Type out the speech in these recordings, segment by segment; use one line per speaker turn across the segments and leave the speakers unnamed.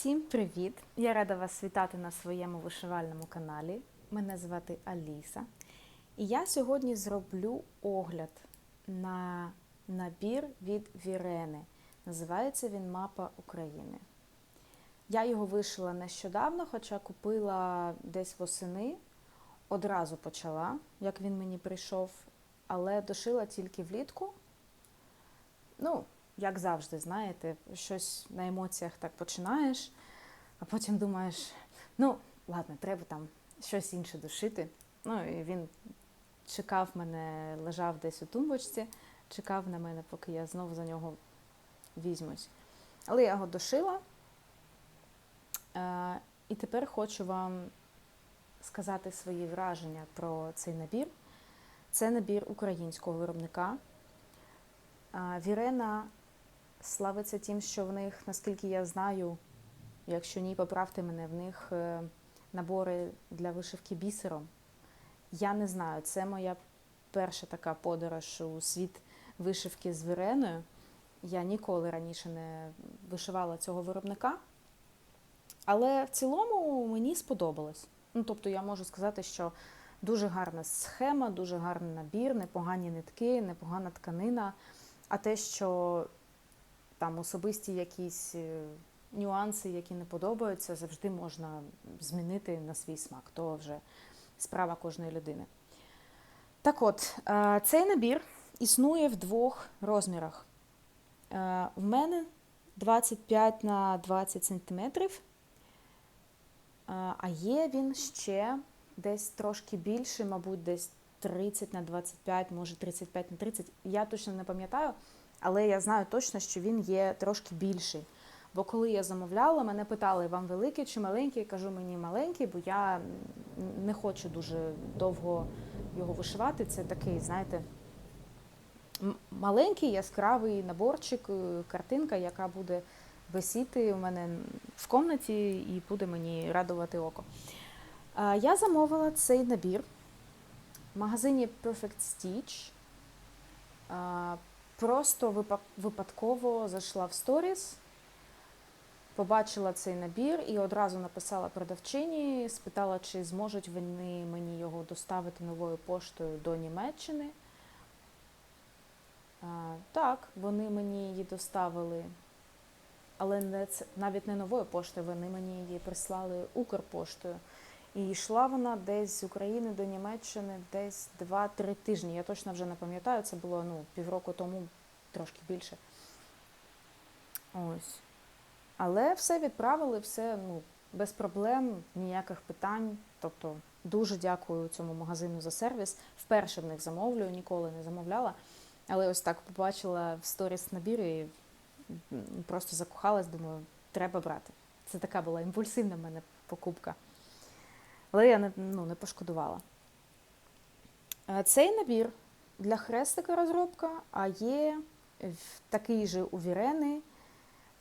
Всім привіт! Я рада вас вітати на своєму вишивальному каналі. Мене звати Аліса. І я сьогодні зроблю огляд на набір від Вірени. Називається він Мапа України. Я його вишила нещодавно, хоча купила десь восени. Одразу почала, як він мені прийшов, але дошила тільки влітку. Ну, як завжди, знаєте, щось на емоціях так починаєш, а потім думаєш, ну, ладно, треба там щось інше дошити. Ну, і він чекав мене, лежав десь у тумбочці, чекав на мене, поки я знову за нього візьмусь. Але я його дошила. Е, і тепер хочу вам сказати свої враження про цей набір. Це набір українського виробника. Вірена славиться тим, що в них, наскільки я знаю, якщо ні, поправте мене, в них е, набори для вишивки бісером. Я не знаю, це моя перша така подорож у світ вишивки з Віреною. Я ніколи раніше не вишивала цього виробника. Але в цілому мені сподобалось. Ну, тобто я можу сказати, що дуже гарна схема, дуже гарний набір, непогані нитки, непогана тканина. А те, що там особисті якісь е, нюанси, які не подобаються, завжди можна змінити на свій смак. То вже справа кожної людини. Так от, е, цей набір існує в двох розмірах. Е, В мене 25 на 20 сантиметрів, е, а є він ще десь трошки більше, мабуть, десь 30 на 25, може 35 на 30. Я точно не пам'ятаю, але я знаю точно, що він є трошки більший. Бо коли я замовляла, мене питали, вам великий чи маленький? Я кажу, мені маленький, бо я не хочу дуже довго його вишивати. Це такий, знаєте, маленький яскравий наборчик, е, картинка, яка буде висіти у мене в комнаті і буде мені радувати око. Я замовила цей набір в магазині Perfect Stitch. Просто випадково зайшла в сторіс, побачила цей набір і одразу написала продавчині, спитала, чи зможуть вони мені його доставити новою поштою до Німеччини. Так, вони мені її доставили, але не навіть не новою поштою, вони мені її прислали Укрпоштою. І йшла вона десь з України до Німеччини десь 2-3 тижні. Я точно вже не пам'ятаю, це було ну, півроку тому, трошки більше. Ось. Але все відправили, все ну, без проблем, ніяких питань. Тобто дуже дякую цьому магазину за сервіс. Вперше в них замовлюю, ніколи не замовляла. Але ось так побачила в сторіс набір і просто закохалась, думаю, треба брати. Це така була імпульсивна в мене покупка. Але я не, ну, не пошкодувала. Е, Цей набір для хрестика розробка, а є такий же у Вірени,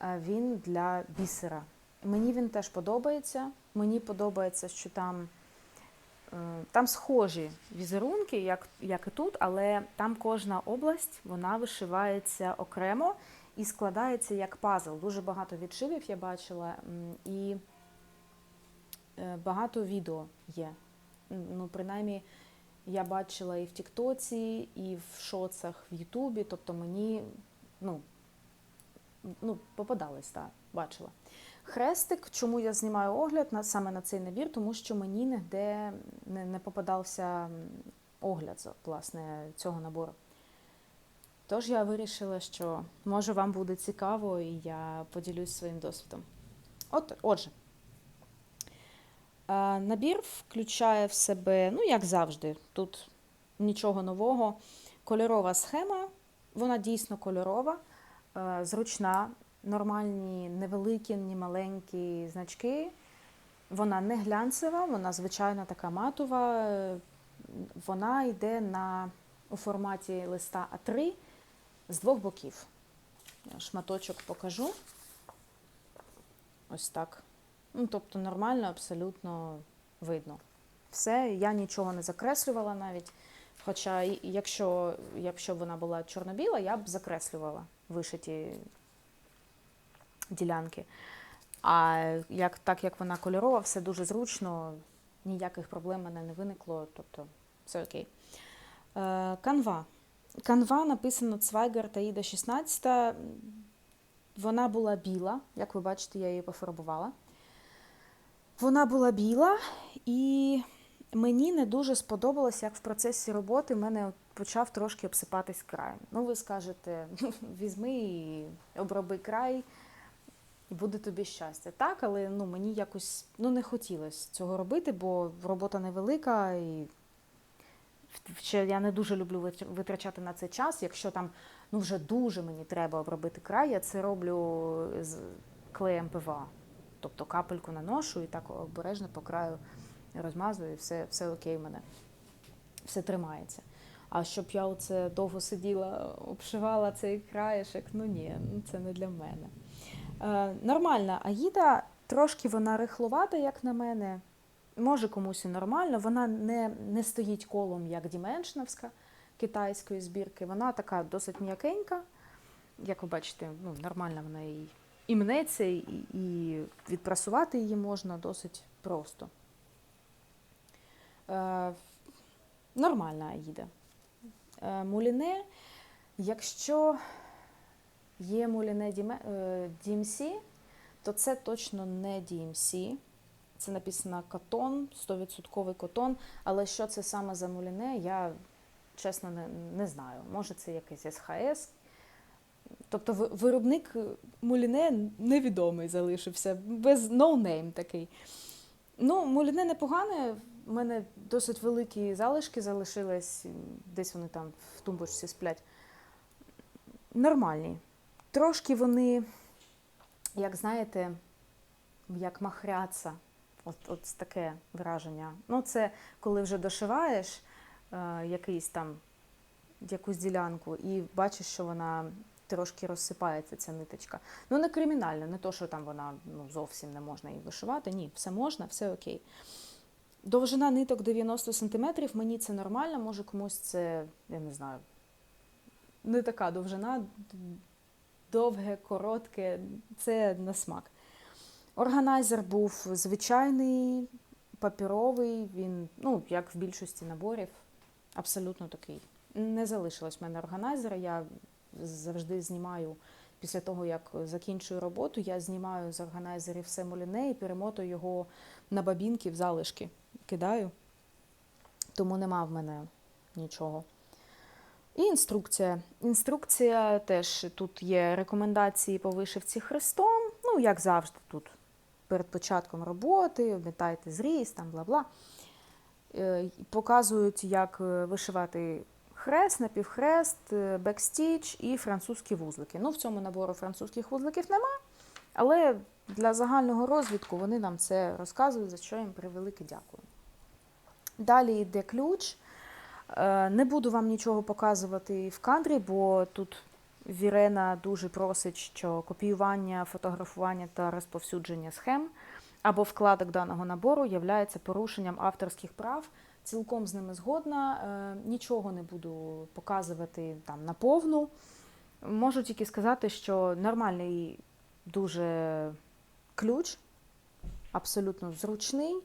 е, він для бісера. Мені він теж подобається. Мені подобається, що там, е, там схожі візерунки, як, як і тут, але там кожна область вона вишивається окремо і складається як пазл. Дуже багато відшивів я бачила. І багато відео є. Ну, принаймні, я бачила і в Тіктоці, і в шоцах в Ютубі. Тобто мені ну, ну, попадались, так, бачила. Хрестик, чому я знімаю огляд на, саме на цей набір, тому що мені ніде не, не попадався огляд власне, цього набору. Тож я вирішила, що може вам буде цікаво, і я поділюсь своїм досвідом. От, отже, Е, Набір включає в себе, ну як завжди, тут нічого нового. Кольорова схема, вона дійсно кольорова, е, зручна, нормальні, невеликі, ні маленькі значки. Вона не глянцева, вона звичайно така матова. е, Вона йде на, у форматі листа А3 з двох боків. Я шматочок покажу. Ось так. Ну, тобто нормально, абсолютно видно. Все, я нічого не закреслювала навіть. Хоча, якщо, якщо вона була чорно-біла, я б закреслювала вишиті ділянки. А як, так як вона кольорова, все дуже зручно, ніяких проблем в мене не виникло, тобто все окей. Е, Канва. Канва написано Цвайгер та Іда 16. Вона була біла, як ви бачите, я її пофарбувала. Вона була біла, і мені не дуже сподобалось, як в процесі роботи мене почав трошки обсипатись край. Ну, ви скажете, візьми і оброби край, і буде тобі щастя. Так, але ну, мені якось ну, не хотілося цього робити, бо робота невелика, і ще я не дуже люблю витрачати на це час. Якщо там ну, вже дуже мені треба обробити край, я це роблю з клеєм ПВА. Тобто капельку наношу і так обережно по краю розмазую, і все, все окей в мене. Все тримається. А щоб я оце довго сиділа, обшивала цей краєшок, ну ні, ну це не для мене. Е, нормальна Аїда, трошки вона рихловата, як на мене. Може комусь і нормально. Вона не, не стоїть колом, як Діменшновська китайської збірки. Вона така досить м'якенька. Як ви бачите, ну, нормально вона і, і мнеться, і, відпрасувати її можна досить просто. Е, нормальна Аїда. Е, Муліне, якщо є Муліне е, DMC, то це точно не DMC. Це написано котон, 100% котон. Але що це саме за муліне, я чесно не, не знаю. Може, це якийсь СХС. Тобто виробник муліне невідомий залишився, без ноунейм такий. Ну, муліне непогане. У мене досить великі залишки залишились, десь вони там в тумбочці сплять. Нормальні. Трошки вони, як знаєте, як махряться. От, от таке враження. Ну, це коли вже дошиваєш е, якийсь там якусь ділянку і бачиш, що вона трошки розсипається, ця ниточка. Ну, не кримінально, не то, що там вона ну, зовсім не можна її вишивати. Ні, все можна, все окей. Довжина ниток 90 см, мені це нормально, може комусь це, я не знаю, не така довжина, довге, коротке, це на смак. Органайзер був звичайний, паперовий, він, ну, як в більшості наборів, абсолютно такий. Не залишилось в мене органайзера. Я завжди знімаю після того, як закінчую роботу, я знімаю з органайзерів все моліне і перемотую його на бабінки в залишки. Кидаю. Тому нема в мене нічого. І інструкція. Інструкція теж тут є рекомендації по вишивці хрестом. Ну, як завжди, тут перед початком роботи, обмітайте зріз, там бла-бла. Е, Показують, як е, вишивати хрест, напівхрест, е, бекстіч і французькі вузлики. Ну, в цьому набору французьких вузликів нема, але для загального розвідку вони нам це розказують, за що їм превелике дякую. Далі йде ключ. Е, Не буду вам нічого показувати в кадрі, бо тут Вірена дуже просить, що копіювання, фотографування та розповсюдження схем або вкладок даного набору є порушенням авторських прав. Цілком з ними згодна. Е, Нічого не буду показувати там наповну. Можу тільки сказати, що нормальний дуже ключ, абсолютно зручний.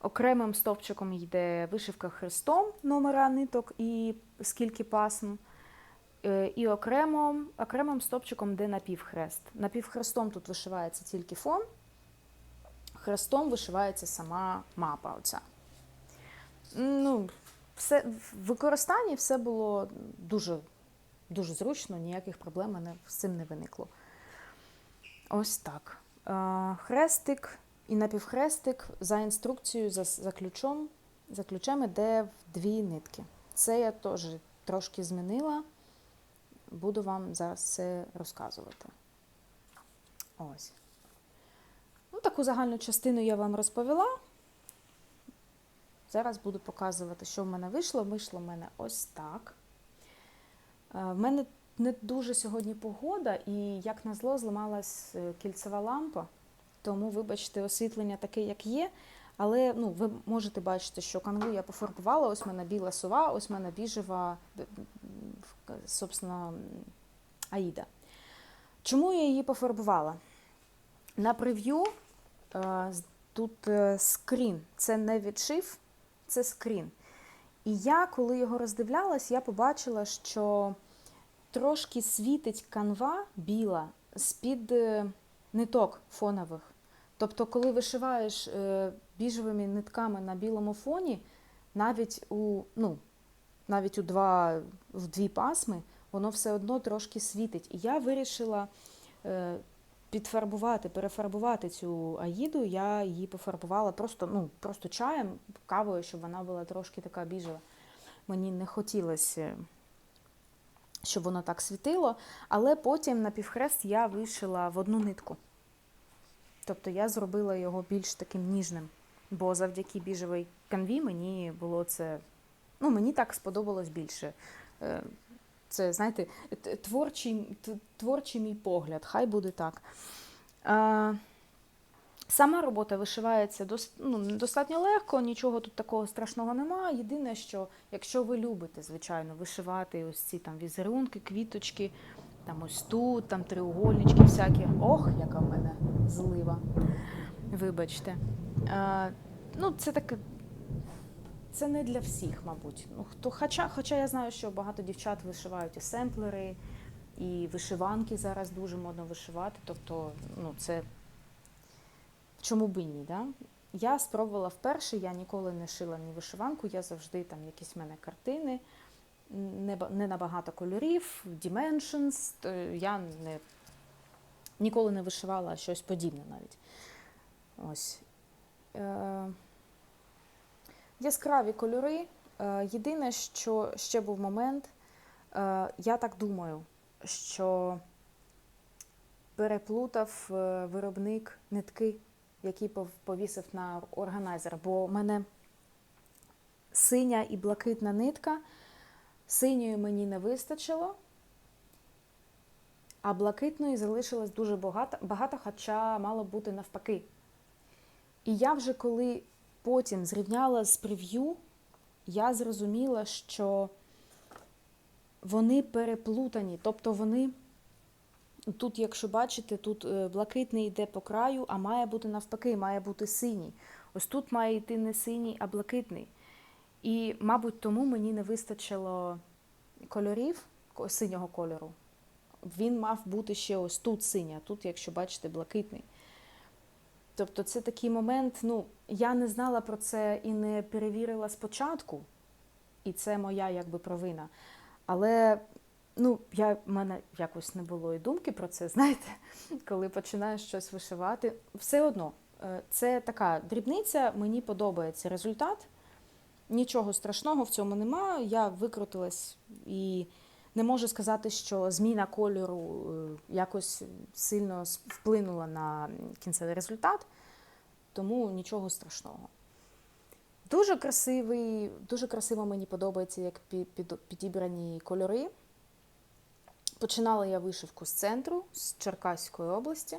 Окремим стовпчиком йде вишивка хрестом, номера ниток і скільки пасм. Е, І окремо, окремим стовпчиком йде напівхрест. Напівхрестом тут вишивається тільки фон, хрестом вишивається сама мапа. Оця. Ну, все, в використанні все було дуже, дуже зручно, ніяких проблем мене з цим не виникло. Ось так. Е, Хрестик і напівхрестик за інструкцією, за, за ключом, за ключем іде в дві нитки. Це я теж трошки змінила. Буду вам зараз це розказувати. Ось. Ну, таку загальну частину я вам розповіла. Зараз буду показувати, що в мене вийшло. Вийшло в мене ось так. Е, В мене не дуже сьогодні погода, і, як назло, зламалась е, кільцева лампа. Тому, вибачте, освітлення таке, як є. Але ну, ви можете бачити, що канву я пофарбувала. Ось в мене біла сова, ось в мене біжева, собственно, Аїда. Чому я її пофарбувала? На прев'ю е, тут е, скрін. Це не відшив, це скрін. І я, коли його роздивлялась, я побачила, що трошки світить канва біла з-під е, ниток фонових. Тобто, коли вишиваєш е, біжевими нитками на білому фоні, навіть у, ну, навіть у два, в дві пасми, воно все одно трошки світить. І я вирішила е, підфарбувати, перефарбувати цю аїду. Я її пофарбувала просто, ну, просто чаєм, кавою, щоб вона була трошки така біжева. Мені не хотілося, щоб воно так світило, але потім на півхрест я вишила в одну нитку. Тобто я зробила його більш таким ніжним, бо завдяки біжевій канві мені було це. Ну, мені так сподобалось більше. Це, знаєте, творчий, творчий мій погляд, хай буде так. Е, Сама робота вишивається дос, ну, достатньо легко, нічого тут такого страшного немає. Єдине, що якщо ви любите, звичайно, вишивати ось ці там візерунки, квіточки, там ось тут, там треугольнички всякі. Ох, яка в мене злива. Вибачте. Е, ну, це таке. Це не для всіх, мабуть. Ну, хто, хоча, хоча я знаю, що багато дівчат вишивають і семплери, і вишиванки зараз дуже модно вишивати. Тобто, ну, це чому б і ні, да? Я спробувала вперше, я ніколи не шила ні вишиванку, я завжди там якісь в мене картини, не, не на багато кольорів, dimensions, то я не, ніколи не вишивала щось подібне навіть. Ось. Е, яскраві кольори. Е, єдине, що ще був момент, е, я так думаю, що переплутав е, виробник нитки, який повісив на органайзер, бо в мене синя і блакитна нитка. Синьої мені не вистачило, а блакитної залишилось дуже багато, багато, хоча мало бути навпаки. І я вже коли потім зрівняла з прев'ю, я зрозуміла, що вони переплутані. Тобто вони, тут, якщо бачите, тут е, блакитний йде по краю, а має бути навпаки, має бути синій. Ось тут має йти не синій, а блакитний. І, мабуть, тому мені не вистачило кольорів синього кольору. Він мав бути ще ось тут синій, тут, якщо бачите, блакитний. Тобто це такий момент, ну, я не знала про це і не перевірила спочатку, і це моя якби провина. Але ну, я, в мене якось не було і думки про це, знаєте, коли починаєш щось вишивати. Все одно, е, це така дрібниця, мені подобається результат. Нічого страшного в цьому нема. Я викрутилась і не можу сказати, що зміна кольору е, якось сильно вплинула на кінцевий результат, тому нічого страшного. Дуже красивий, дуже красиво мені подобається, як підібрані кольори. Починала я вишивку з центру, з Черкаської області,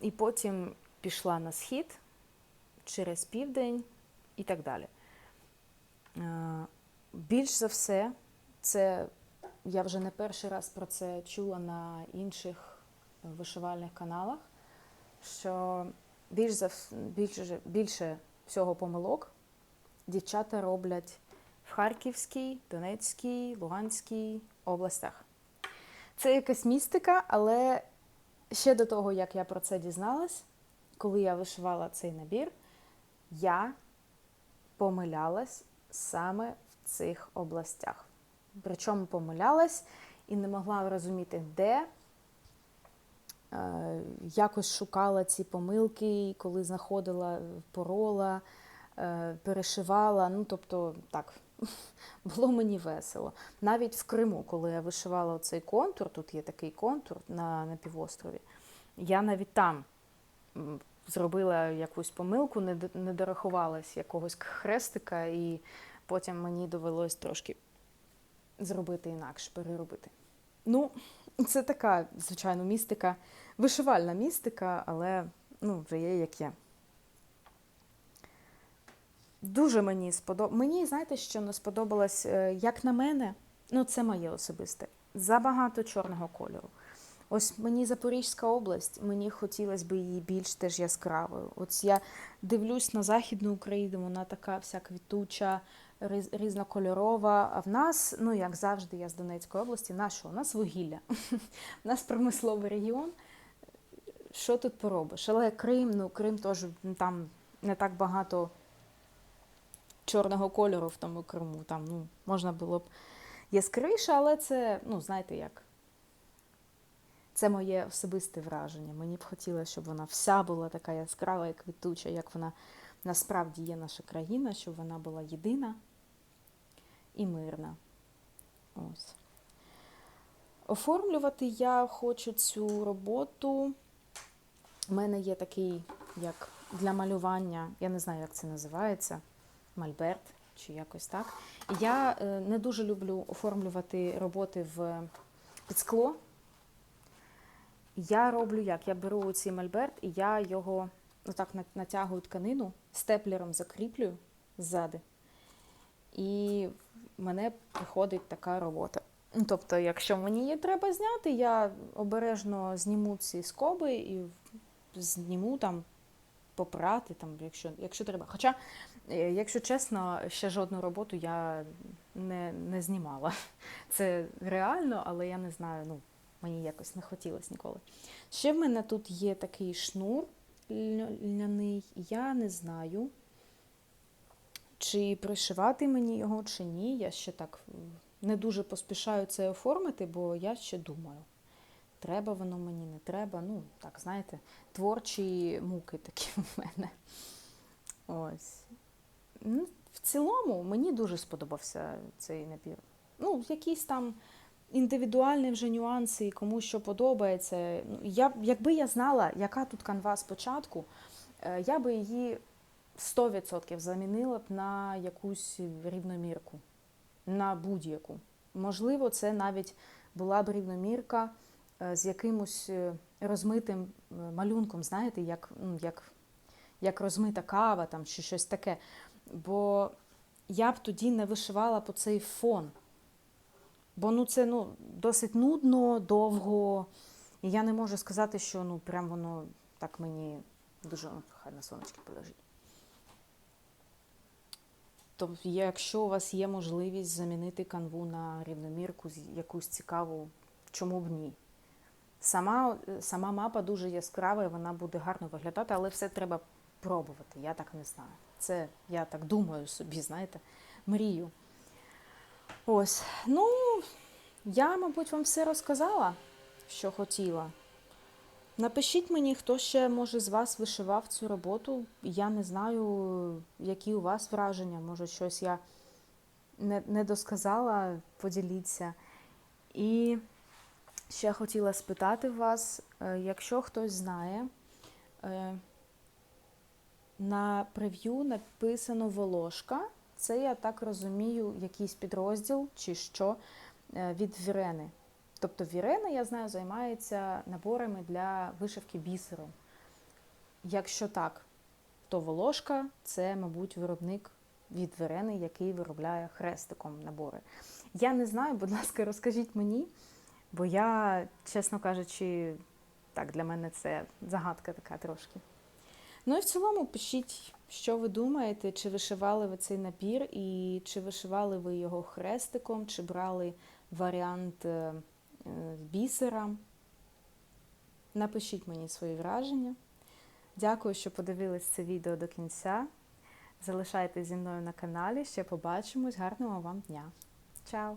і потім пішла на схід через південь і так далі. Е, Більш за все, це я вже не перший раз про це чула на інших вишивальних каналах, що більш за більше, більше всього помилок дівчата роблять в Харківській, Донецькій, Луганській областях. Це якась містика, але ще до того, як я про це дізналась, коли я вишивала цей набір, я помилялась саме в цих областях. Причому помилялась і не могла розуміти, де. Е, Якось шукала ці помилки, коли знаходила, порола, е, перешивала. Ну, тобто, так, було мені весело. Навіть в Криму, коли я вишивала цей контур, тут є такий контур на, на півострові, я навіть там зробила якусь помилку, не дорахувалась якогось хрестика, і потім мені довелось трошки зробити інакше, переробити. Ну, це така, звичайно, містика, вишивальна містика, але ну, вже є як є. Дуже мені сподобалось. Мені, знаєте, що не сподобалось, Е, як на мене, ну це моє особисте. Забагато чорного кольору. Ось мені Запорізька область, мені хотілося б її більш теж яскравою. Ось я дивлюсь на Західну Україну, вона така вся квітуча, різнокольорова. А в нас, ну як завжди, я з Донецької області, на що? У нас вугілля. У нас промисловий регіон. Що тут поробиш? Але Крим, ну Крим теж там не так багато чорного кольору в тому Криму. Там ну, можна було б яскравіше, але це, ну, знаєте як. Це моє особисте враження. Мені б хотілося, щоб вона вся була така яскрава і квітуча, як вона насправді є наша країна, щоб вона була єдина і мирна. Ось. Оформлювати я хочу цю роботу. У мене є такий, як для малювання, я не знаю, як це називається, мальберт чи якось так. Я е, не дуже люблю оформлювати роботи в під скло. Я роблю як? Я беру цей мольберт і я його отак на- натягую тканину, степлером закріплюю ззади. І мене приходить така робота. Ну, Тобто, якщо мені її треба зняти, я обережно зніму ці скоби і зніму там попрати, там, якщо, якщо треба. Хоча, е, якщо чесно, ще жодну роботу я не, не знімала. Це реально, але я не знаю, ну, мені якось не хотілося ніколи. Ще в мене тут є такий шнур льняний, я не знаю, чи пришивати мені його, чи ні. Я ще так не дуже поспішаю це оформити, бо я ще думаю. Треба воно мені, не треба. Ну, так, знаєте, творчі муки такі в мене. Ось. Ну, в цілому мені дуже сподобався цей набір. Ну, якісь там індивідуальні вже нюанси, і кому що подобається. Ну, я, якби я знала, яка тут канва спочатку, е, я би її 100% замінила б на якусь рівномірку, на будь-яку. Можливо, це навіть була б рівномірка е, з якимось е, розмитим е, малюнком, знаєте, як, ну, як, як розмита кава там, чи щось таке. Бо я б тоді не вишивала по цей фон. Бо ну, це ну, досить нудно, довго. І я не можу сказати, що ну, прям воно так мені дуже ну, хай на сонечки полежить. Тобто, якщо у вас є можливість замінити канву на рівномірку, якусь цікаву, чому б ні? Сама, сама мапа дуже яскрава, і вона буде гарно виглядати, але все треба пробувати. Я так не знаю. Це я так думаю собі, знаєте, мрію. Ось. Ну, я, мабуть, вам все розказала, що хотіла. Напишіть мені, хто ще, може, з вас вишивав цю роботу. Я не знаю, які у вас враження, може, щось я не, не досказала, поділіться. І ще хотіла спитати вас, е, якщо хтось знає, е, на прев'ю написано Волошка. Це, я так розумію, якийсь підрозділ чи що е, від Вірени. Тобто Вірена, я знаю, займається наборами для вишивки бісером. Якщо так, то Волошка це, мабуть, виробник від Вірени, який виробляє хрестиком набори. Я не знаю, будь ласка, розкажіть мені, бо я, чесно кажучи, так, для мене це загадка така трошки. Ну і в цілому пишіть, що ви думаєте, чи вишивали ви цей набір, і чи вишивали ви його хрестиком, чи брали варіант е, бісера. Напишіть мені свої враження. Дякую, що подивились це відео до кінця. Залишайтесь зі мною на каналі. Ще побачимось. Гарного вам дня. Чао!